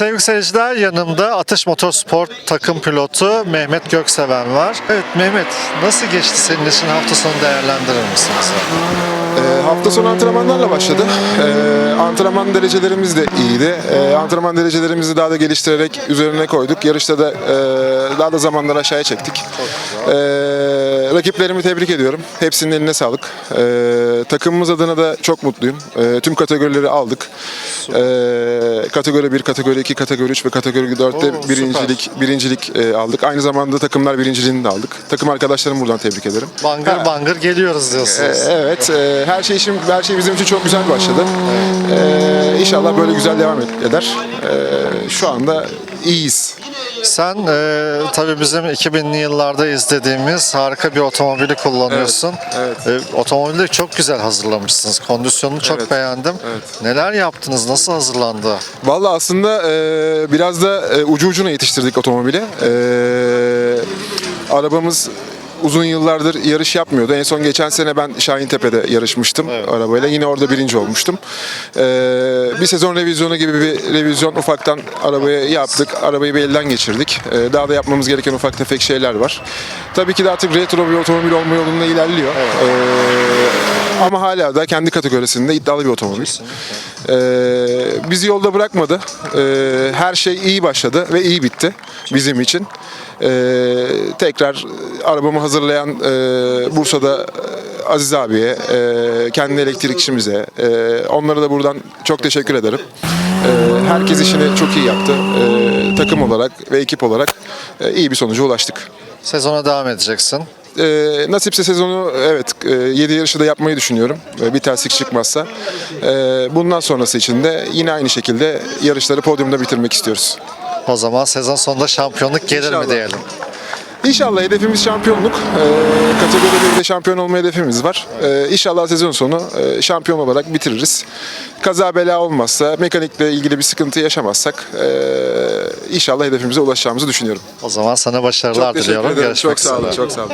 Sevgili seyirciler yanımda Atış Motorsport takım pilotu Mehmet Gökseven var. Evet Mehmet nasıl geçti senin için hafta sonu değerlendirir misiniz? Hafta sonu antrenmanlarla başladı. Ee, antrenman derecelerimiz de iyiydi. Ee, antrenman derecelerimizi daha da geliştirerek üzerine koyduk. Yarışta da e, daha da zamanları aşağıya çektik. Ee, rakiplerimi tebrik ediyorum. Hepsinin eline sağlık. Ee, takımımız adına da çok mutluyum. Ee, tüm kategorileri aldık. Ee, kategori 1, kategori 2, kategori 3 ve kategori 4'te Oo, süper. birincilik birincilik e, aldık. Aynı zamanda takımlar birinciliğini de aldık. Takım arkadaşlarımı buradan tebrik ederim. Bangır bangır geliyoruz diyorsunuz. Ee, Evet, e, her şey için her şey bizim için çok güzel başladı. Ee, inşallah böyle güzel devam eder. Ee, şu anda iyiyiz. Sen e, tabii bizim 2000'li yıllarda izlediğimiz harika bir otomobili kullanıyorsun. Evet, E, otomobili çok güzel hazırlamışsınız. Kondisyonunu çok Evet, beğendim. evet. Neler yaptınız? Nasıl hazırlandı? Vallahi aslında e, biraz da e, ucu ucuna yetiştirdik otomobili. E, arabamız uzun yıllardır yarış yapmıyordu. En son geçen sene ben Şahintepe'de yarışmıştım arabayla. Yine orada birinci olmuştum. E, bir sezon revizyonu gibi bir revizyon ufaktan arabaya yaptık. Arabayı bir elden geçirdik. E, daha da yapmamız gereken ufak tefek şeyler var. Tabii ki de artık retro bir otomobil olma yolunda ilerliyor. E, ama hala da kendi kategorisinde iddialı bir otomobil. Ee, bizi yolda bırakmadı. Ee, her şey iyi başladı ve iyi bitti bizim için. Ee, tekrar arabamı hazırlayan e, Bursa'da e, Aziz abiye, e, kendi elektrikçimize, e, onlara da buradan çok teşekkür ederim. E, herkes işini çok iyi yaptı. E, takım olarak ve ekip olarak e, iyi bir sonuca ulaştık. Sezona devam edeceksin. E, nasipse sezonu evet 7 yarışı da yapmayı düşünüyorum. E, bir terslik çıkmazsa. E, bundan sonrası için de yine aynı şekilde yarışları podyumda bitirmek istiyoruz. O zaman sezon sonunda şampiyonluk gelir mi İnşallah. diyelim. İnşallah hedefimiz şampiyonluk. E, kategori 1'de şampiyon olma hedefimiz var. E, inşallah sezon sonu e, şampiyon olarak bitiririz. Kaza bela olmazsa, mekanikle ilgili bir sıkıntı yaşamazsak e, inşallah hedefimize ulaşacağımızı düşünüyorum. O zaman sana başarılar Çok teşekkür diliyorum. ederim. Görüşmek Çok sağ olun. üzere. Çok sağ olun.